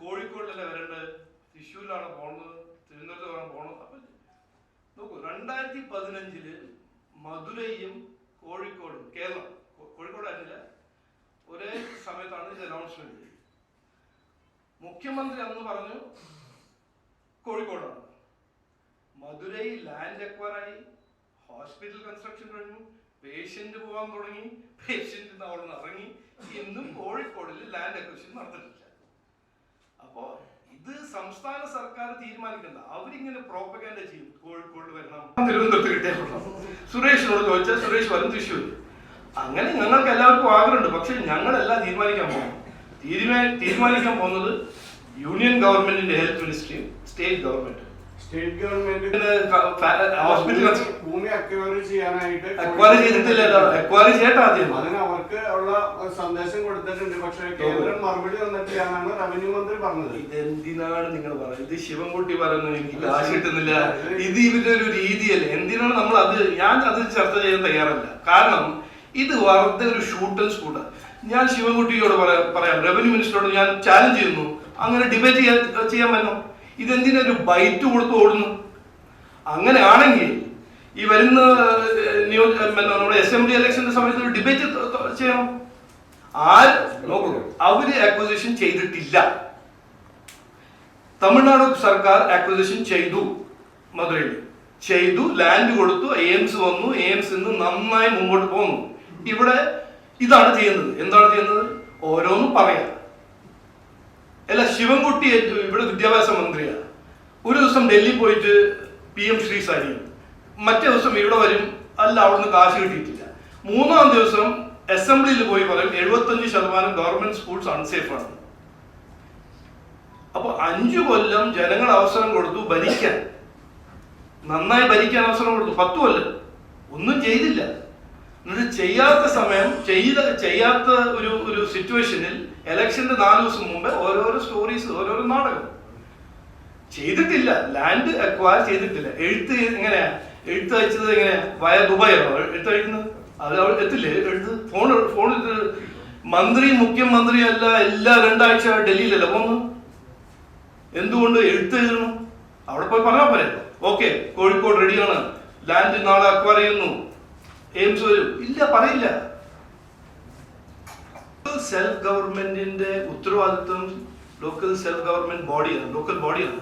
കോഴിക്കോടിലല്ലേ വരേണ്ടത്? തൃശ്ശൂരിലാണ് പോണത്? തിരുവനന്തപുരത്താണ് പോണത്? അപ്പൊ നോക്കൂ രണ്ടായിരത്തി പതിനഞ്ചിൽ മധുരയും കോഴിക്കോടും കേരളം കോഴിക്കോടായിരുന്നില്ല ഒരേ സമയത്താണ് ഇത് അനൗൺസ്മെന്റ് ചെയ്തത് മുഖ്യമന്ത്രി അന്ന് പറഞ്ഞു കോഴിക്കോടാണ്. മധുരയിൽ ലാൻഡ് അക്വയറായി ഹോസ്പിറ്റൽ കൺസ്ട്രക്ഷൻ കഴിഞ്ഞു പേഷ്യന്റ് പോകാൻ തുടങ്ങി പേഷ്യന്റ് അവിടെ നിന്ന് ഇറങ്ങി ഇന്നും കോഴിക്കോടിൽ ലാൻഡ് അക്വസിഷൻ നടന്നിട്ടില്ല. അപ്പോ ഇത് സംസ്ഥാന സർക്കാർ തീരുമാനിക്കണ്ട. അവരിങ്ങനെ പ്രോപ്പഗാൻഡ ചെയ്യും. കോഴിക്കോട് വരണം. തിരുവനന്തപുരത്ത് കിട്ടിയാൽ. സുരേഷിനോട് ചോദിച്ചാൽ സുരേഷ് വരും തൃശ്ശൂർ അങ്ങനെ ഞങ്ങൾക്ക് എല്ലാവർക്കും ആഗ്രഹമുണ്ട്. പക്ഷെ ഞങ്ങളെല്ലാം തീരുമാനിക്കാൻ പോകും തീരുമാ- തീരുമാനിക്കാൻ പോകുന്നത് യൂണിയൻ ഗവൺമെന്റിന്റെ health മിനിസ്ട്രിയും state government. State government hospital ഭൂമി അക്വയർ ചെയ്യാനായിട്ട് അക്വയർ ചെയ്തിട്ടില്ലല്ലോ അക്വയർ ചെയ്യട്ടെ ആദ്യം അതിന് അവർക്ക് ഉള്ള സന്ദേശം കൊടുത്തിട്ടുണ്ട്. പക്ഷെ കേന്ദ്രം മറുപടി തന്നിട്ടില്ല എന്നാണ് റവന്യൂ മന്ത്രി പറഞ്ഞത്. ഇതെന്തിനാണ് നിങ്ങൾ പറയുന്നത്? ഇത് ശിവൻകുട്ടി പറയുന്നത് എനിക്ക് കാശ് കിട്ടുന്നില്ല. ഇത് ഇവരുടെ ഒരു രീതിയല്ലേ? എന്തിനാണ് നമ്മൾ അത് ഞാൻ അത് ചർച്ച ചെയ്യാൻ തയ്യാറല്ല. കാരണം ഇത് വെറുതെ ഒരു ഷൂട്ട് ആൻഡ് സ്കൂട്ട് ഞാൻ ശിവൻകുട്ടിയോട് പറയാം റവന്യൂ മിനിസ്റ്ററോട് ഞാൻ ചാലഞ്ച് ചെയ്യുന്നു. അങ്ങനെ ഡിബേറ്റ് ചെയ്യാൻ ചെയ്യാൻ പറ്റും ഇതെന്തിനാ ഒരു ബൈറ്റ് കൊടുത്ത് ഓടുന്നു? അങ്ങനെയാണെങ്കിൽ ഈ വരുന്ന ന്യൂ നിയോ നമ്മുടെ അസംബ്ലി ഇലക്ഷന്റെ സമയത്ത് ഒരു ഡിബേറ്റ് ചെയ്യണം. ആര്? നോക്കൂ. അവർ അക്വസിഷൻ ചെയ്തിട്ടില്ല. തമിഴ്നാട് സർക്കാർ അക്വസിഷൻ ചെയ്തു മധുരയിൽ ചെയ്തു ലാൻഡ് കൊടുത്തു എയിംസ് വന്നു എയിംസ് ഇന്ന് നന്നായി മുമ്പോട്ട് പോകുന്നു. ഇവിടെ ഇതാണ് ചെയ്യുന്നത്. എന്താണ് ചെയ്യുന്നത്? ഓരോന്നും പറയാം. അല്ല ശിവൻകുട്ടി ഇവിടെ വിദ്യാഭ്യാസ മന്ത്രിയാണ് ഒരു ദിവസം ഡൽഹി പോയിട്ട് പി എം ശ്രീസാരി മറ്റേ ദിവസം ഇവിടെ വരും അല്ല അവിടുന്ന് കാശ് കിട്ടിയിട്ടില്ല. മൂന്നാം ദിവസം അസംബ്ലിയിൽ പോയി പറയും എഴുപത്തഞ്ച് ശതമാനം ഗവൺമെന്റ് സ്കൂൾസ് ആണ്. അപ്പൊ അഞ്ചു കൊല്ലം ജനങ്ങൾ അവസരം കൊടുത്തു ഭരിക്കാൻ. നന്നായി ഭരിക്കാൻ അവസരം കൊടുത്തു. പത്തു കൊല്ലം. ഒന്നും ചെയ്തില്ല. എന്നിട്ട് ചെയ്യാത്ത സമയം ചെയ്ത ചെയ്യാത്ത ഒരു ഒരു സിറ്റുവേഷനിൽ ഇലക്ഷന്റെ നാല് ദിവസം മുമ്പ് ഓരോരോ സ്റ്റോറീസ് ഓരോരോ നാടകം. ചെയ്തിട്ടില്ല. ലാൻഡ് അക്വയർ ചെയ്തിട്ടില്ല. എഴുത്ത് എങ്ങനെയാ? എഴുത്ത് അയച്ചത് എങ്ങനെയാ? വയ ദുബായോ എഴുത്ത് അയക്കുന്നത്? അത് അവൾ എത്തില്ലേ? എഴുത്ത് ഫോൺ ഫോണിൽ മന്ത്രി മുഖ്യമന്ത്രി അല്ല എല്ലാ രണ്ടാഴ്ച ഡൽഹിയിലല്ല പോന്നു എന്തുകൊണ്ട് എഴുത്ത് എഴുതണം? അവിടെ പോയി പറഞ്ഞാൽ പോരെ. ഓക്കെ കോഴിക്കോട് റെഡിയാണ് ലാൻഡ് നാളെ അക്വയർ ചെയ്യുന്നു. എയിംസ് വരും ഇല്ല പറയില്ല. സെൽഫ് ഗവൺമെന്റിന്റെ ഉത്തരവാദിത്വം ലോക്കൽ സെൽഫ് ഗവൺമെന്റ് ബോഡിയാണ് ലോക്കൽ ബോഡിയാണ്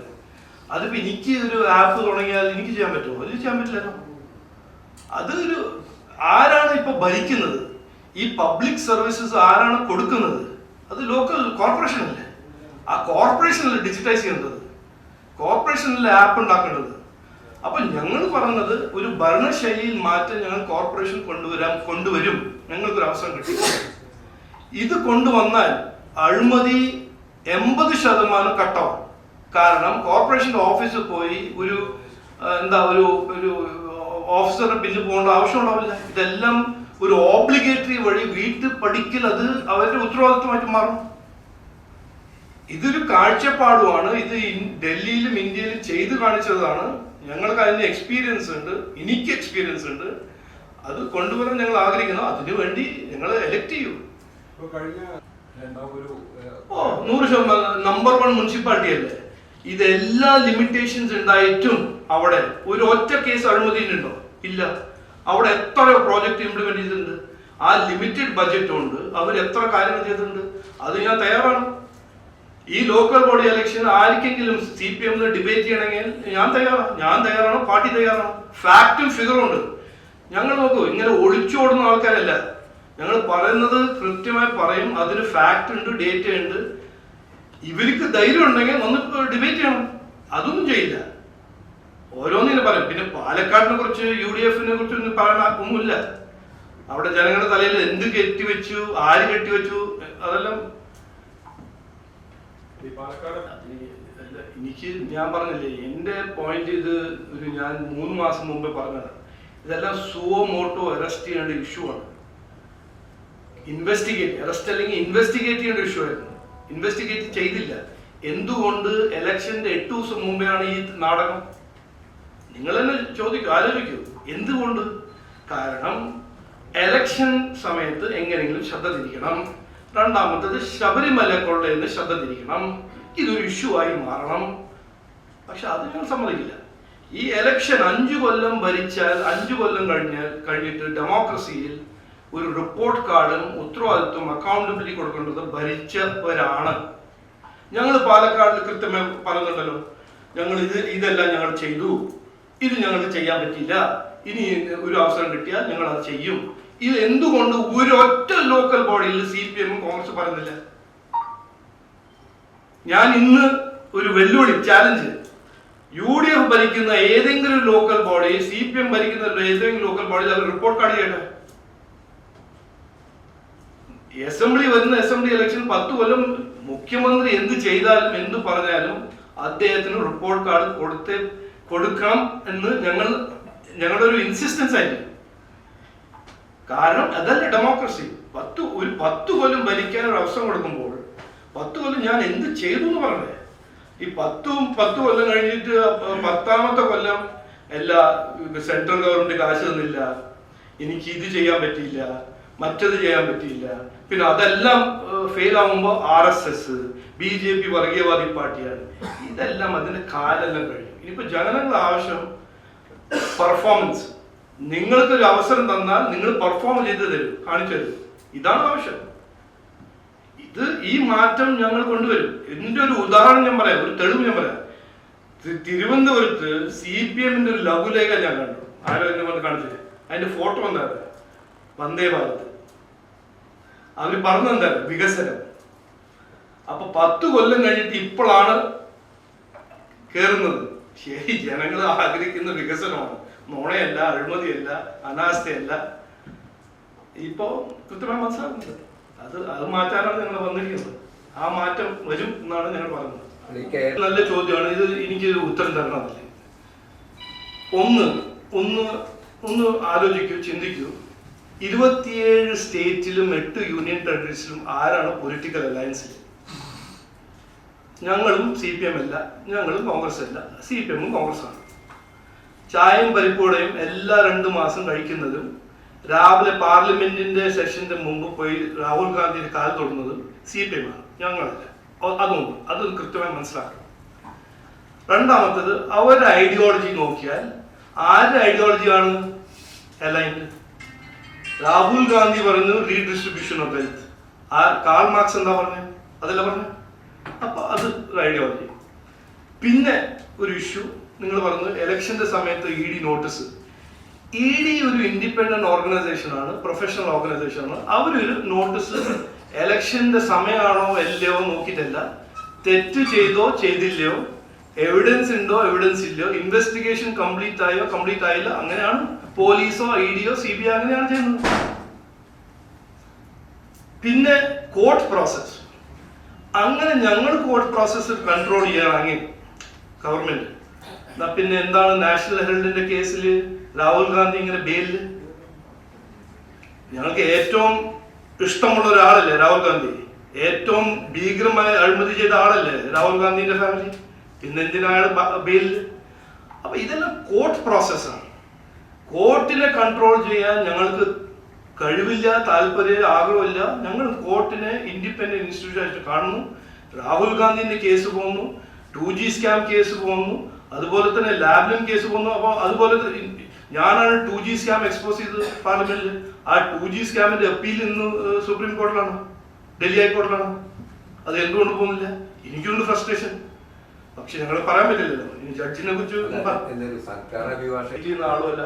അതിപ്പോ എനിക്ക് ഒരു ആപ്പ് തുടങ്ങിയാൽ എനിക്ക് ചെയ്യാൻ പറ്റുമോ? അത് ചെയ്യാൻ പറ്റില്ല. അത് ഒരു ആരാണ് ഇപ്പൊ ഭരിക്കുന്നത്? ഈ പബ്ലിക് സർവീസസ് ആരാണ് കൊടുക്കുന്നത്? അത് ലോക്കൽ കോർപ്പറേഷൻ അല്ലേ? ആ കോർപ്പറേഷനല്ലേ ഡിജിറ്റൈസ് ചെയ്യേണ്ടത്? കോർപ്പറേഷനിലെ ആപ്പ് ഉണ്ടാക്കേണ്ടത്? അപ്പൊ ഞങ്ങൾ പറഞ്ഞത് ഒരു ഭരണശൈലിയിൽ മാറ്റം ഞങ്ങൾ കോർപ്പറേഷൻ കൊണ്ടുവരാം കൊണ്ടുവരും. ഞങ്ങൾക്കൊരു അവസരം കിട്ടി. ഇത് കൊണ്ടുവന്നാൽ അഴിമതി എൺപത് ശതമാനം കട്ടാവും കാരണം കോർപ്പറേഷന്റെ ഓഫീസിൽ പോയി ഒരു എന്താ ഒരു ഒരു ഓഫീസറെ ബില്ല് പോകേണ്ട ആവശ്യമുണ്ടാവില്ല ഇതെല്ലാം ഒരു ഓബ്ലിഗേറ്ററി വഴി വീട്ടിൽ പഠിക്കൽ അത് അവരുടെ ഉത്തരവാദിത്വമായിട്ട് മാറും. ഇതൊരു കാഴ്ചപ്പാടുമാണ്. ഇത് ഡൽഹിയിലും ഇന്ത്യയിലും ചെയ്തു കാണിച്ചതാണ്. ഞങ്ങൾക്ക് അതിന്റെ എക്സ്പീരിയൻസ് ഉണ്ട്. എനിക്ക് എക്സ്പീരിയൻസ് ഉണ്ട്. അത് കൊണ്ടുവരാൻ ഞങ്ങൾ ആഗ്രഹിക്കുന്നു. അതിനു വേണ്ടി ഞങ്ങൾ എലക്ട് ചെയ്യൂ. ഓ നൂറ് ശതമാനം നമ്പർ വൺ മുനിസിപ്പാലിറ്റി അല്ലേ? ഇതെല്ലാ ലിമിറ്റേഷൻസ് ഉണ്ടായിട്ടും അവിടെ ഒരു ഒറ്റ കേസ് അഴിമതിയിലുണ്ടോ ഇല്ല. അവിടെ എത്ര പ്രോജക്റ്റ് ഇംപ്ലിമെന്റ് ചെയ്തിട്ടുണ്ട്. ആ ലിമിറ്റഡ് ബജറ്റ് ഉണ്ട്. അവർ എത്ര കാര്യങ്ങൾ ചെയ്തിട്ടുണ്ട്? അത് ഞാൻ തയ്യാറാണ്. ഈ ലോക്കൽ ബോഡി ഇലക്ഷൻ ആർക്കെങ്കിലും സി പി എം ഡിബേറ്റ് ചെയ്യണമെങ്കിൽ ഞാൻ തയ്യാറാണ്. ഞാൻ തയ്യാറാണ്? പാർട്ടി തയ്യാറാണ്? ഫാക്റ്റും ഫിഗറും ഉണ്ട്. ഞങ്ങൾ നോക്കൂ ഇങ്ങനെ ഒളിച്ചോടുന്ന ആൾക്കാരല്ല. ഞങ്ങൾ പറയുന്നത് കൃത്യമായി പറയും. അതിന് ഫാക്റ്റ് ഉണ്ട് ഡേറ്റ ഉണ്ട്. ഇവർക്ക് ധൈര്യം ഉണ്ടെങ്കിൽ ഒന്ന് ഡിബേറ്റ് ചെയ്യണം. അതൊന്നും ചെയ്യില്ല. ഓരോന്നിനെ പറയും. പിന്നെ പാലക്കാടിനെ കുറിച്ച് യു ഡി എഫിനെ കുറിച്ച് ഒന്നും പറയാൻ ഒന്നുമില്ല. അവിടെ ജനങ്ങളുടെ തലയിൽ എന്ത് കെട്ടിവെച്ചു ആര് കെട്ടിവെച്ചു അതെല്ലാം എനിക്ക് ഞാൻ പറഞ്ഞില്ലേ എന്റെ പോയിന്റ് ഇത് ഒരു ഞാൻ മൂന്ന് മാസം മുമ്പ് പറഞ്ഞതാണ്. ഇതെല്ലാം സുവോ മോട്ടോ അറസ്റ്റ് ചെയ്യേണ്ട ഇഷ്യൂ ആണ്. ഇൻവെസ്റ്റിഗേറ്റ് അറസ്റ്റ് അല്ലെങ്കിൽ ഇൻവെസ്റ്റിഗേറ്റ് ചെയ്യേണ്ട ഇഷ്യൂ ആയിരുന്നു. ഇൻവെസ്റ്റിഗേറ്റ് ചെയ്തില്ല. എന്തുകൊണ്ട് ഇലക്ഷന്റെ എട്ട് ദിവസം മുമ്പെയാണ് ഈ നാടകം? നിങ്ങൾ തന്നെ ചോദിക്കൂ ആലോചിക്കൂ. എന്തുകൊണ്ട്? കാരണം എലക്ഷൻ സമയത്ത് എങ്ങനെയെങ്കിലും ശ്രദ്ധ തിരിക്കണം. രണ്ടാമത്തത് ശബരിമല കൊള്ളയെന്ന് ശ്രദ്ധ തിരിക്കണം ഇതൊരു ഇഷ്യൂ ആയി മാറണം. പക്ഷെ അത് ഞങ്ങൾ സമ്മതിക്കില്ല. ഈ എലക്ഷൻ അഞ്ചു കൊല്ലം ഭരിച്ചാൽ അഞ്ചു കൊല്ലം കഴിഞ്ഞാൽ കഴിഞ്ഞിട്ട് ഡെമോക്രസിയിൽ ഒരു റിപ്പോർട്ട് കാർഡും ഉത്തരവാദിത്വം അക്കൗണ്ടബിലിറ്റി കൊടുക്കേണ്ടത് ഭരിച്ചവരാണ്. ഞങ്ങൾ പാലക്കാടിൽ കൃത്യമായി പറയുന്നുണ്ടല്ലോ ഞങ്ങൾ ഇത് ഇതെല്ലാം ഞങ്ങൾ ചെയ്തു. ഇത് ഞങ്ങൾ ചെയ്യാൻ പറ്റിയില്ല. ഇനി ഒരു അവസരം കിട്ടിയാൽ ഞങ്ങൾ അത് ചെയ്യും. ഇത് എന്തുകൊണ്ട് ഒരൊറ്റ ലോക്കൽ ബോഡിയിൽ സി പി എമ്മും കോൺഗ്രസ് പറയുന്നില്ല? ഞാൻ ഇന്ന് ഒരു വെല്ലുവിളി ചാലഞ്ച് യു ഡി എഫ് ഭരിക്കുന്ന ഏതെങ്കിലും local body C P M ഭരിക്കുന്ന ഏതെങ്കിലും ലോക്കൽ ബോഡിയിൽ അവർ റിപ്പോർട്ട് കാർഡ് ചെയ്യട്ടെ? അസംബ്ലി വരുന്ന അസംബ്ലി ഇലക്ഷൻ പത്ത് കൊല്ലം മുഖ്യമന്ത്രി എന്ത് ചെയ്താലും എന്ത് പറഞ്ഞാലും അദ്ദേഹത്തിന് റിപ്പോർട്ട് കാർഡ് കൊടുത്തേ കൊടുക്കണം എന്ന് ഞങ്ങൾ ഞങ്ങളുടെ ഒരു ഇൻസിസ്റ്റൻസ് ആയിരിക്കും. കാരണം അതല്ല ഡെമോക്രസി പത്ത് ഒരു പത്ത് കൊല്ലം ഭരിക്കാൻ ഒരു അവസരം കൊടുക്കുമ്പോൾ പത്ത് കൊല്ലം ഞാൻ എന്ത് ചെയ്തു എന്ന് പറഞ്ഞേ? ഈ പത്തും പത്ത് കൊല്ലം കഴിഞ്ഞിട്ട് പത്താമത്തെ കൊല്ലം എല്ലാ സെൻട്രൽ ഗവൺമെന്റ് കാശ് തന്നില്ല. എനിക്ക് ഇത് ചെയ്യാൻ പറ്റിയില്ല. മറ്റത് ചെയ്യാൻ പറ്റിയില്ല. പിന്നെ അതെല്ലാം ഫെയിൽ ആകുമ്പോൾ R S S B J P വർഗീയവാദി പാർട്ടിയാണ്. ഇതെല്ലാം അതിന്റെ കാലെല്ലാം കഴിഞ്ഞു. ഇനിയിപ്പോ ജനങ്ങളുടെ ആവശ്യം പെർഫോമൻസ് നിങ്ങൾക്ക് ഒരു അവസരം തന്നാൽ നിങ്ങൾ പെർഫോം ചെയ്ത് തരും കാണിച്ചു തരും. ഇതാണ് ആവശ്യം. ഇത് ഈ മാറ്റം ഞങ്ങൾ കൊണ്ടുവരും. എന്റെ ഒരു ഉദാഹരണം ഞാൻ പറയാം ഒരു തെളിവ് ഞാൻ പറയാം. തിരുവനന്തപുരത്ത് സി പി എമ്മിന്റെ ഒരു ലഘുലേഖ ഞാൻ കണ്ടു. ആരോ എന്നെ കൊണ്ട് കാണിച്ചു അതിന്റെ ഫോട്ടോ എന്താ വന്ദേ ഭാരത്. അവർ പറഞ്ഞെന്താ വികസനം. അപ്പൊ പത്ത് കൊല്ലം കഴിഞ്ഞിട്ട് ഇപ്പോഴാണ് കേറുന്നത്. ശരി ജനങ്ങൾ ആഗ്രഹിക്കുന്ന വികസനമാണ്. നുണയല്ല അഴിമതിയല്ല അനാസ്ഥയല്ല. ഇപ്പോ കൃത്യമായി മനസ്സിലാക്കുന്നത് അത് അത് മാറ്റാനാണ് ഞങ്ങൾ വന്നിരിക്കുന്നത്. ആ മാറ്റം വരും എന്നാണ് ഞങ്ങൾ പറയുന്നത്. നല്ല ചോദ്യമാണ്. ഇത് എനിക്ക് ഉത്തരം തരണമെന്നില്ല ഒന്ന് ഒന്ന് ഒന്ന് ആലോചിക്കൂ ചിന്തിക്കൂ. ഇരുപത്തിയേഴ് സ്റ്റേറ്റിലും എട്ട് യൂണിയൻ ടെറിട്ടറീസിലും ആരാണ് പൊളിറ്റിക്കൽ അലയൻസിൽ ഞങ്ങളും സി പി എം അല്ല ഞങ്ങളും കോൺഗ്രസ് അല്ല സി പി എമ്മും കോൺഗ്രസ് ആണ് ചായയും പരിപ്പുവടയും എല്ലാ രണ്ട് മാസം കഴിക്കുന്നതും രാവിലെ പാർലമെന്റിന്റെ സെഷന്റെ മുമ്പ് പോയി രാഹുൽ ഗാന്ധിയുടെ കാൽ തൊടുന്നതും സി പി എമ്മാണ് ഞങ്ങളല്ല. അതും അത് കൃത്യമായി മനസ്സിലാക്കണം. രണ്ടാമത്തത് അവരുടെ ഐഡിയോളജി നോക്കിയാൽ ആരുടെ ഐഡിയോളജിയാണ് അലൈൻഡ് രാഹുൽ ഗാന്ധി പറഞ്ഞു റീഡിസ്ട്രിബ്യൂഷൻ ഓഫ് വെൽത്ത് ആ കാൾ മാർക്സ് എന്താ പറഞ്ഞു? അതല്ല പറഞ്ഞു? അപ്പൊ അത് ഐഡിയോളജി പിന്നെ ഒരു ഇഷ്യൂ. നിങ്ങൾ പറഞ്ഞു ഇലക്ഷന്റെ സമയത്ത് E D notice. E D ഒരു ഇൻഡിപെൻഡന്റ് ഓർഗനൈസേഷൻ ആണ് പ്രൊഫഷണൽ ഓർഗനൈസേഷൻ ആണ് അവരൊരു നോട്ടീസ് ഇലക്ഷന്റെ സമയമാണോ അല്ലയോ നോക്കിയിട്ടല്ല. തെറ്റ് ചെയ്തോ ചെയ്തില്ലയോ എവിഡൻസ് ഉണ്ടോ എവിഡൻസ് ഇല്ലയോ ഇൻവെസ്റ്റിഗേഷൻ കംപ്ലീറ്റ് ആയോ കംപ്ലീറ്റ് ആയില്ല. അങ്ങനെയാണ് പോലീസോ ഇ ഡിയോ സി ബി ഐ അങ്ങനെയാണ് ചെയ്യുന്നത്. പിന്നെ കോർട്ട് പ്രോസസ്. അങ്ങനെ ഞങ്ങൾ കോർട്ട് പ്രോസസ്സ് കൺട്രോൾ ചെയ്യാണെങ്കിൽ ഗവൺമെന്റ് എന്നാ പിന്നെ എന്താണ് നാഷണൽ ഹെറൽഡിന്റെ കേസിൽ രാഹുൽ ഗാന്ധി ഇങ്ങനെ ബെയിലിൽ ഞങ്ങൾക്ക് ഏറ്റവും ഇഷ്ടമുള്ള ഒരാളല്ലേ രാഹുൽ ഗാന്ധി? ഏറ്റവും ഭീകരമായി അഴിമതി ചെയ്ത ആളല്ലേ രാഹുൽ ഗാന്ധിന്റെ ഫാമിലി പിന്നെ എന്തിനാണ് ബെയിലിൽ അപ്പൊ ഇതെല്ലാം കോർട്ട് പ്രോസസ്സാണ് കോർട്ടിനെ കൺട്രോൾ ചെയ്യാൻ ഞങ്ങൾക്ക് കഴിവില്ല താല്പര്യം ആഗ്രഹമില്ല. ഞങ്ങൾ കോർട്ടിനെ ഇൻഡിപെൻഡന്റ് ഇൻസ്റ്റിറ്റ്യൂഷൻ ആയിട്ട് കാണുന്നു. രാഹുൽ ഗാന്ധിന്റെ കേസ് പോകുന്നു. ടു ജി സ്കാം കേസ് പോകുന്നു അതുപോലെ തന്നെ ലാബ്ലിൻ കേസ് പോകുന്നു അപ്പോൾ അതുപോലെ ഞാനാണ് ടു ജി സ്കാം എക്സ്പോസ് ചെയ്തത് പാർലമെന്റിൽ ആ ടു ജി സ്കാമിന്റെ അപ്പീൽ ഇന്ന് സുപ്രീം കോടതിയിലാണ് ഡൽഹി ഹൈക്കോടതിയിലാണ് അത് എന്തുകൊണ്ട് പോകുന്നില്ല? എനിക്കുണ്ട് ഫ്രസ്ട്രേഷൻ പക്ഷെ ഞങ്ങൾ പറയാൻ പറ്റില്ലല്ലോ. ഇനി ജഡ്ജിനെ കുറിച്ച് ചെയ്യുന്ന ആളുമല്ല.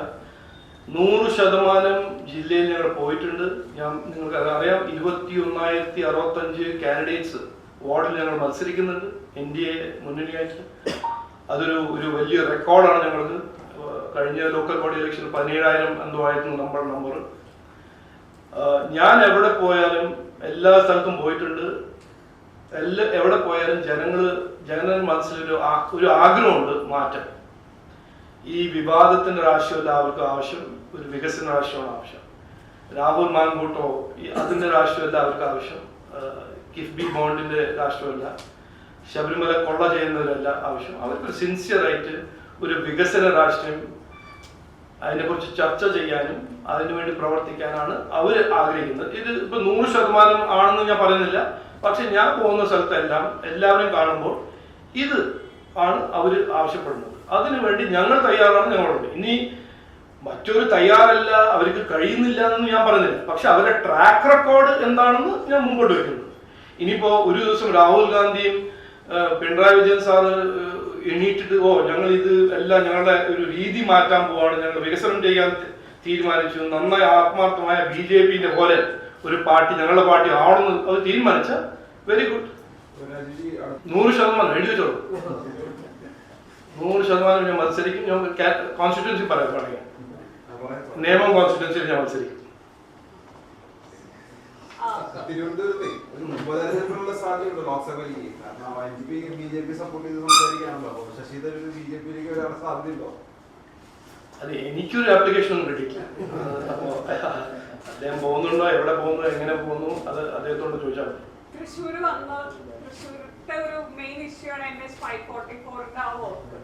നൂറ് ശതമാനം ജില്ലയിൽ ഞങ്ങൾ പോയിട്ടുണ്ട്. ഞാൻ നിങ്ങൾക്ക് അറിയാം. ഇരുപത്തി ഒന്നായിരത്തി അറുപത്തഞ്ച് കാൻഡിഡേറ്റ്സ് വാർഡിൽ ഞങ്ങൾ മത്സരിക്കുന്നുണ്ട്. എൻ മുന്നണി എ അതൊരു ഒരു വലിയ റെക്കോർഡാണ് ഞങ്ങൾക്ക് കഴിഞ്ഞ ലോക്കൽ ബോഡി ഇലക്ഷൻ പതിനേഴായിരം എന്തോ ആയിരുന്നു നമ്മുടെ നമ്പർ ഞാൻ എവിടെ പോയാലും എല്ലാ സ്ഥലത്തും പോയിട്ടുണ്ട്. എല്ലാ എവിടെ പോയാലും ജനങ്ങൾ ജനങ്ങൾ മനസ്സിലൊരു ഒരു ഒരു ആഗ്രഹമുണ്ട് മാറ്റം. ഈ വിവാദത്തിന്റെ രാഷ്ട്രീയമല്ല അവർക്ക് ആവശ്യം ഒരു വികസന ആവശ്യമാണ് ആവശ്യം. രാഹുൽ മാൻകൂട്ടോ അതിന്റെ രാഷ്ട്രീയമല്ല അവർക്ക് ആവശ്യം. കിഫ്ബി ബോണ്ടിന്റെ രാഷ്ട്രീയമല്ല ശബരിമല കൊള്ള ചെയ്യുന്നവരല്ല ആവശ്യം. അവർക്ക് സിൻസിയറായിട്ട് ഒരു വികസന രാഷ്ട്രീയം അതിനെക്കുറിച്ച് ചർച്ച ചെയ്യാനും അതിനുവേണ്ടി പ്രവർത്തിക്കാനാണ് അവർ ആഗ്രഹിക്കുന്നത്. ഇത് ഇപ്പൊ നൂറ് ശതമാനം ആണെന്ന് ഞാൻ പറയുന്നില്ല. പക്ഷെ ഞാൻ പോകുന്ന സ്ഥലത്തെല്ലാം എല്ലാവരും കാണുമ്പോൾ ഇത് ആണ് അവർ ആവശ്യപ്പെടുന്നത്. അതിനുവേണ്ടി ഞങ്ങൾ തയ്യാറാണ് ഞങ്ങളുണ്ട് ഇനി മറ്റൊരു തയ്യാറല്ല അവർക്ക് കഴിയുന്നില്ല എന്ന് ഞാൻ പറഞ്ഞില്ല പക്ഷെ അവരുടെ ട്രാക്ക് റെക്കോർഡ് എന്താണെന്ന് ഞാൻ മുമ്പോട്ട് വെക്കുന്നത് ഇനിയിപ്പോ ഒരു ദിവസം രാഹുൽ ഗാന്ധിയും പിണറായി വിജയൻ സാറ് എണീറ്റിട്ട് ഓ ഞങ്ങൾ ഇത് എല്ലാം ഞങ്ങളുടെ ഒരു രീതി മാറ്റാൻ പോവാണ് ഞങ്ങൾ വികസനം ചെയ്യാൻ തീരുമാനിച്ചു. നന്നായി ആത്മാർത്ഥമായ ബി ജെ പിന്റെ പോലെ ഒരു പാർട്ടി ഞങ്ങളുടെ പാർട്ടി ആവണമെന്ന് അത് തീരുമാനിച്ച വെരി ഗുഡ് നൂറ് ശതമാനം എഴുതി വെച്ചോളൂ. നൂറ് ശതമാനം ഞാൻ മത്സരിക്കും. ഞാൻ കോൺസ്റ്റിറ്റ്യൻസി പറയാം വേണമെങ്കിൽ നിയമം കോൺസ്റ്റിറ്റ്യൻസിയിൽ ഞാൻ മത്സരിക്കും. തിരുവനന്തപുരത്തെ ഒരു മുപ്പതിനായിരത്തിനുള്ള സാധ്യതയുണ്ട് ലോക്സഭയിലേക്ക്. കാരണം N P B J P support ചെയ്ത് സംസാരിക്കാണല്ലോ. അപ്പൊ ശശി തരൂർ ബി ജെ പിയിലേക്ക് വരാനുള്ള സാധ്യതയുണ്ടോ? അത് എനിക്കൊരു ആപ്ലിക്കേഷൻ ഒന്നും കിട്ടിയിട്ടില്ല. അപ്പോ അദ്ദേഹം പോകുന്നുണ്ടോ എവിടെ പോകുന്നു എങ്ങനെ പോകുന്നു അത് അദ്ദേഹത്തോട് ചോദിച്ചാൽ മതി. തൃശ്ശൂർ വന്ന്? തൃശ്ശൂരത്തെ ഒരു മെയിൻ ഇഷ്യൂ ആണ് എൻ എസ് ഫൈവ് ഫോർട്ടി ഫോറിന്റെ ആ work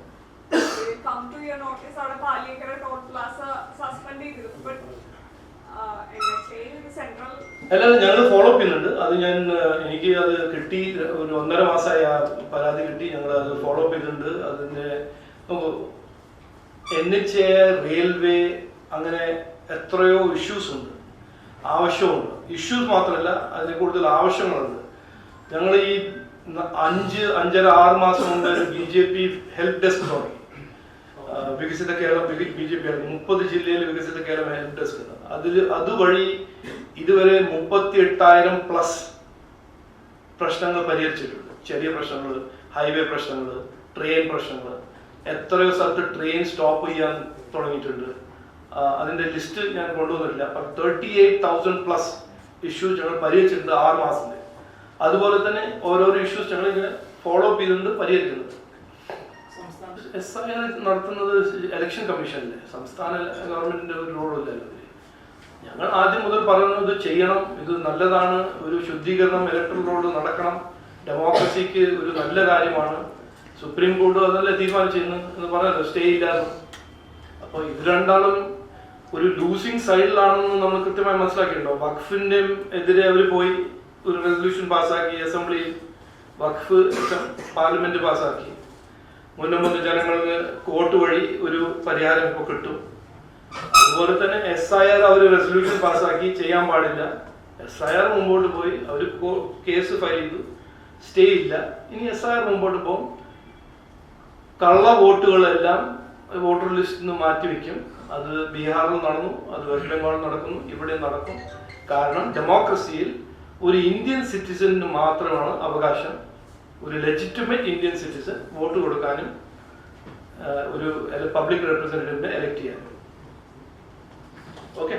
come to your notice അവിടെ പാലിയേക്കര ടോൾ പ്ലാസ സസ്പെൻഡ് ചെയ്തിരുന്നു but N H A central അല്ലാതെ ഞങ്ങൾ ഫോളോ അപ്പ് ചെയ്യുന്നുണ്ട്. അത് ഞാൻ എനിക്ക് അത് കിട്ടി ഒരു ഒന്നര മാസമായി ആ പരാതി കിട്ടി. ഞങ്ങൾ അത് ഫോളോ അപ്പ് ചെയ്തിട്ടുണ്ട്. അതിന്റെ എൻ എച്ച് എ റെയിൽവേ അങ്ങനെ എത്രയോ ഇഷ്യൂസ് ഉണ്ട്. ആവശ്യമുണ്ട്. ഇഷ്യൂസ് മാത്രമല്ല അതിന് കൂടുതൽ ആവശ്യങ്ങളുണ്ട്. ഞങ്ങൾ ഈ അഞ്ച് അഞ്ചര ആറ് മാസം മുമ്പ് B J P help desk തുടങ്ങി. വികസിത കേരളം ബി ജെ പി മുപ്പത് ജില്ലയിൽ വികസിത കേരളം ഹെൽപ്പ് ഡെസ്ക് ഉണ്ട്. അതിൽ അതുവഴി ഇതുവരെ മുപ്പത്തി എട്ടായിരം പ്ലസ് പ്രശ്നങ്ങൾ പരിഹരിച്ചിട്ടുണ്ട്. ചെറിയ പ്രശ്നങ്ങൾ ഹൈവേ പ്രശ്നങ്ങൾ ട്രെയിൻ പ്രശ്നങ്ങൾ. എത്രയോ സ്ഥലത്ത് ട്രെയിൻ സ്റ്റോപ്പ് ചെയ്യാൻ തുടങ്ങിയിട്ടുണ്ട്. അതിന്റെ ലിസ്റ്റ് ഞാൻ കൊണ്ടുവന്നിട്ടില്ല. Thirty eight thousand plus issues ഞങ്ങൾ പരിഹരിച്ചിട്ടുണ്ട് ആറ് മാസത്തിൽ അതുപോലെ തന്നെ ഓരോരോ ഇഷ്യൂസ് ഞങ്ങൾ ഇങ്ങനെ ഫോളോ അപ്പ് ചെയ്തിട്ടുണ്ട് പരിഹരിക്കുന്നുണ്ട്. എസ് ഐ നടത്തുന്നത് ഇലക്ഷൻ കമ്മീഷനല്ലേ സംസ്ഥാന ഗവൺമെന്റിന്റെ ഒരു റോളില്ലല്ലോ. ഞങ്ങൾ ആദ്യം മുതൽ പറയുന്നത് ചെയ്യണം ഇത് നല്ലതാണ് ഒരു ശുദ്ധീകരണം ഇലക്ട്രൽ റോഡ് നടക്കണം. ഡെമോക്രസിക്ക് ഒരു നല്ല കാര്യമാണ്. സുപ്രീം കോടതി അതല്ലേ തീരുമാനിച്ചിരുന്നു എന്ന് പറഞ്ഞല്ലോ സ്റ്റേ ഇല്ലാതെ അപ്പോൾ ഇത് രണ്ടാളും ഒരു ലൂസിങ് സൈഡിലാണെന്ന് നമ്മൾ കൃത്യമായി മനസ്സിലാക്കിയിട്ടുണ്ടോ? വഖഫിന്റെ എതിരെ അവർ പോയി ഒരു റെസൊല്യൂഷൻ പാസ്സാക്കി അസംബ്ലിയിൽ വഖഫ് പാർലമെന്റ് പാസ്സാക്കി. മുന്നും മുന്നും ജനങ്ങൾക്ക് കോർട്ട് വഴി ഒരു പരിഹാരം ഇപ്പോൾ കിട്ടും. അതുപോലെ തന്നെ എസ് ഐ ആർ അവർ റെസൊല്യൂഷൻ പാസ്സാക്കി ചെയ്യാൻ പാടില്ല. എസ് ഐ ആർ മുമ്പോട്ട് പോയി അവർ കേസ് ഫയൽ ചെയ്തു. സ്റ്റേ ഇല്ല. ഇനി എസ് ഐ ആർ മുമ്പോട്ട് പോകും. കള്ള വോട്ടുകളെല്ലാം വോട്ടർ ലിസ്റ്റിൽ നിന്ന് മാറ്റിവെക്കും അത് ബീഹാറിൽ നടന്നു അത് വെസ്റ്റ് ബംഗാളിൽ നടക്കുന്നു ഇവിടെ നടക്കും. കാരണം ഡെമോക്രസിയിൽ ഒരു ഇന്ത്യൻ സിറ്റിസണിന് മാത്രമാണ് അവകാശം. ഒരു ലെജിറ്റിമേറ്റ് ഇന്ത്യൻ സിറ്റിസൺ വോട്ട് കൊടുക്കാനും ഒരു പബ്ലിക് റെപ്രസെന്റേറ്റീവിനെ എലക്ട് ചെയ്യാനും. ഓക്കെ